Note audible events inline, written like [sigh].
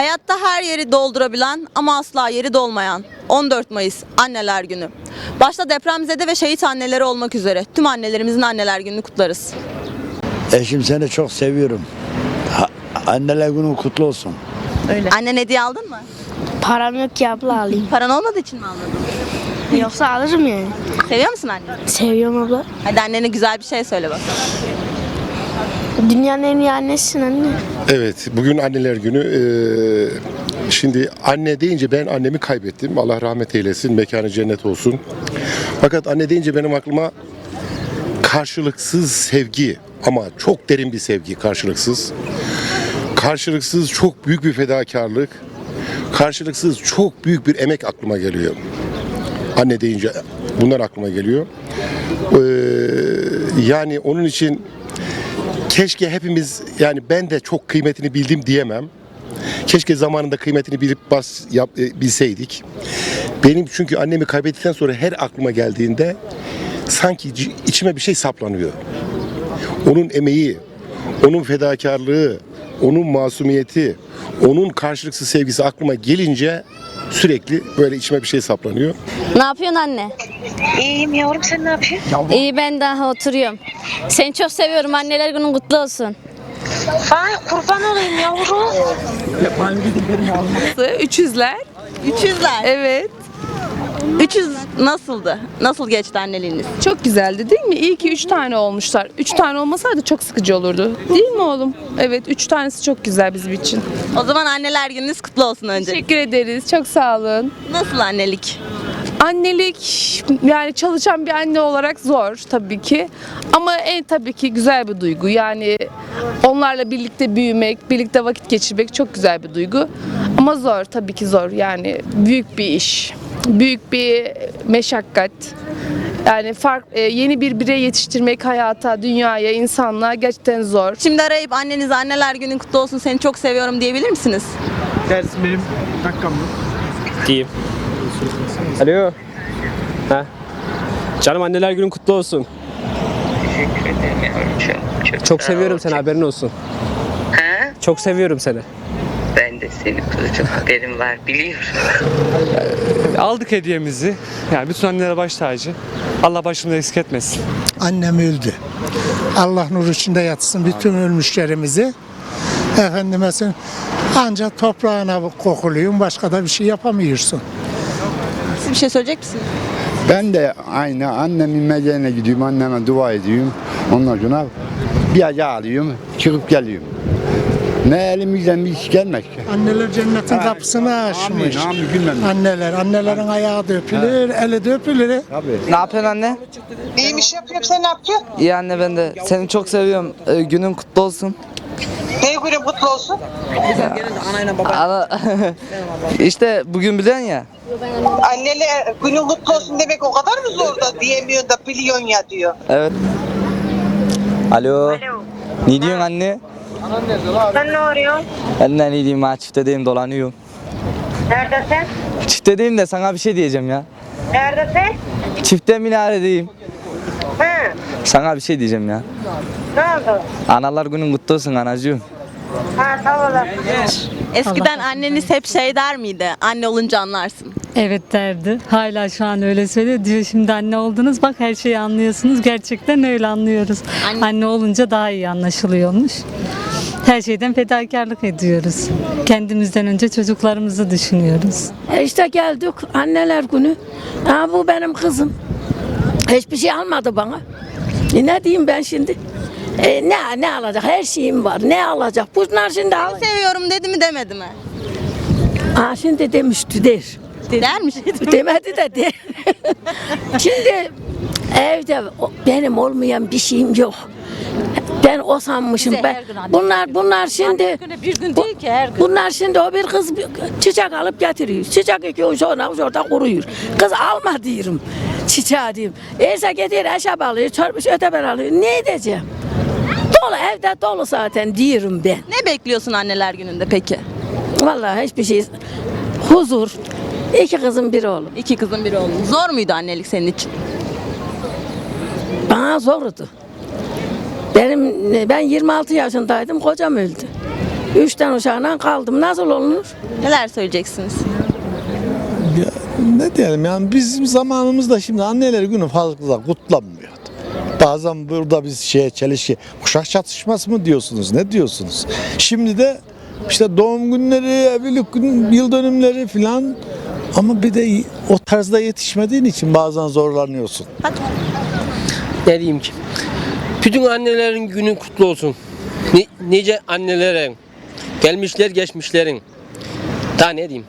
Hayatta her yeri doldurabilen ama asla yeri dolmayan 14 Mayıs Anneler Günü. Başta depremzede ve şehit anneleri olmak üzere tüm annelerimizin anneler gününü kutlarız. Eşim seni çok seviyorum. Ha- anneler günün kutlu olsun. Annen hediye aldın mı? Param yok ki abla alayım. Paran olmadığı için mi almadın? Yoksa alırım yani. Seviyor musun anneni? Seviyorum abla. Hadi annene güzel bir şey söyle bakalım. Dünyanın en iyi annesisin anne. Evet, bugün anneler günü. Ee, şimdi anne deyince ben annemi kaybettim. Allah rahmet eylesin, mekanı cennet olsun. Fakat anne deyince benim aklıma karşılıksız sevgi ama çok derin bir sevgi karşılıksız. Karşılıksız çok büyük bir fedakarlık. Karşılıksız çok büyük bir emek aklıma geliyor. Anne deyince bunlar aklıma geliyor. Ee, yani onun için keşke hepimiz yani ben de çok kıymetini bildim diyemem. Keşke zamanında kıymetini bilip bas yap, e, bilseydik. Benim çünkü annemi kaybettikten sonra her aklıma geldiğinde sanki içime bir şey saplanıyor. Onun emeği, onun fedakarlığı, onun masumiyeti, onun karşılıksız sevgisi aklıma gelince sürekli böyle içime bir şey saplanıyor. Ne yapıyorsun anne? İyiyim yavrum sen ne yapıyorsun? İyi ben daha oturuyorum. Seni çok seviyorum. Anneler günün kutlu olsun. Ay kurban olayım yavrum. 300'ler. 300'ler. Evet. 300 nasıldı? Nasıl geçti anneliğiniz? Çok güzeldi değil mi? İyi ki 3 tane olmuşlar. 3 tane olmasaydı çok sıkıcı olurdu. Değil mi oğlum? Evet 3 tanesi çok güzel bizim için. O zaman anneler gününüz kutlu olsun önce. Teşekkür ederiz. Çok sağ olun. Nasıl annelik? Annelik yani çalışan bir anne olarak zor tabii ki. Ama en tabii ki güzel bir duygu. Yani onlarla birlikte büyümek, birlikte vakit geçirmek çok güzel bir duygu. Ama zor tabii ki zor. Yani büyük bir iş. Büyük bir meşakkat. Yani fark, e, yeni bir birey yetiştirmek hayata, dünyaya, insanlığa gerçekten zor. Şimdi arayıp annenize anneler günün kutlu olsun seni çok seviyorum diyebilir misiniz? Dersim benim dakikam yok. Diyeyim. Alo. Ha. Canım anneler günün kutlu olsun. Teşekkür ederim yavrum çok. Çok, Çok sağ seviyorum seni haberin olsun. Ha? Çok seviyorum seni. Ben de seni kuzucuk haberim var biliyorum. Aldık hediyemizi. Yani bütün annelere baş tacı. Allah başımda eksik etmesin. Annem öldü. Allah nur içinde yatsın bütün ölmüşlerimizi. Efendime sen ancak toprağına kokuluyum başka da bir şey yapamıyorsun. Siz bir şey söyleyecek misiniz? Ben de aynı annemin mezarına gidiyorum, anneme dua ediyorum. Ondan sonra bir acı alıyorum, çıkıp geliyorum. Ne elimizden bir iş gelmez ki. Anneler cennetin kapısını açmış. Amin, amin. Anneler, annelerin ayağı da öpülür, eli de öpülür. Ne yapıyorsun anne? İyiyim iş yapıyorum sen ne yapıyorsun? İyi anne ben de. Seni çok seviyorum. Ee, günün kutlu olsun. Günün kutlu olsun? Ana... [laughs] işte bugün biliyorsun ya. Anneler günün kutlu olsun demek o kadar mı zor da diyemiyorsun da biliyorsun ya diyor. Evet. Alo. Ne diyorsun anne? Sen ne arıyorsun? Ben ne diyeyim ha çiftedeyim dolanıyorum. Neredesin? Çiftedeyim de sana bir şey diyeceğim ya. Neredesin? Çifte minaredeyim. He. Sana bir şey diyeceğim ya. Ne oldu? Analar günün kutlu olsun anacığım. Ha olun. Eskiden anneniz hep şey der miydi? Anne olunca anlarsın. Evet derdi. Hala şu an öyle söylüyor. Diyor şimdi anne oldunuz bak her şeyi anlıyorsunuz. Gerçekten öyle anlıyoruz. Anne- Anne olunca daha iyi anlaşılıyormuş. Her şeyden fedakarlık ediyoruz. Kendimizden önce çocuklarımızı düşünüyoruz. İşte geldik anneler günü. Ha, bu benim kızım. Hiçbir şey almadı bana. E, ne diyeyim ben şimdi? E, ne ne alacak? Her şeyim var. Ne alacak? Bunlar şimdi al. Seviyorum dedi mi demedi mi? Ha, şimdi demişti der. Der mi? Demedi de der. [laughs] şimdi evde benim olmayan bir şeyim yok. Ben o sanmışım. Ben, bunlar bunlar şimdi Bir gün değil ki her Bunlar şimdi o bir kız çiçek alıp getiriyor. Çiçek iki gün sonra orada kuruyor. Kız alma diyorum. Çiçeği diyorum. Eyse getir eşap alıyor, çormuş öteber alıyor. Ne edeceğim? Dolu evde dolu zaten diyorum ben. Ne bekliyorsun anneler gününde peki? Vallahi hiçbir şey. Huzur. İki kızım bir oğlum. İki kızın biri oğlun. Zor muydu annelik senin için? Bana zordu. Benim ben 26 yaşındaydım kocam öldü. Üç tane uşağına kaldım. Nasıl olur? Neler söyleyeceksiniz? Ne diyelim yani bizim zamanımızda şimdi anneler günü fazla kutlanmıyordu. Bazen burada biz şeye çelişki, kuşak çatışması mı diyorsunuz, ne diyorsunuz? Şimdi de işte doğum günleri, evlilik gün, yıl dönümleri filan ama bir de o tarzda yetişmediğin için bazen zorlanıyorsun. Ne diyeyim ki? Bütün annelerin günü kutlu olsun. Ni- nice annelerin, gelmişler geçmişlerin. Daha ne diyeyim?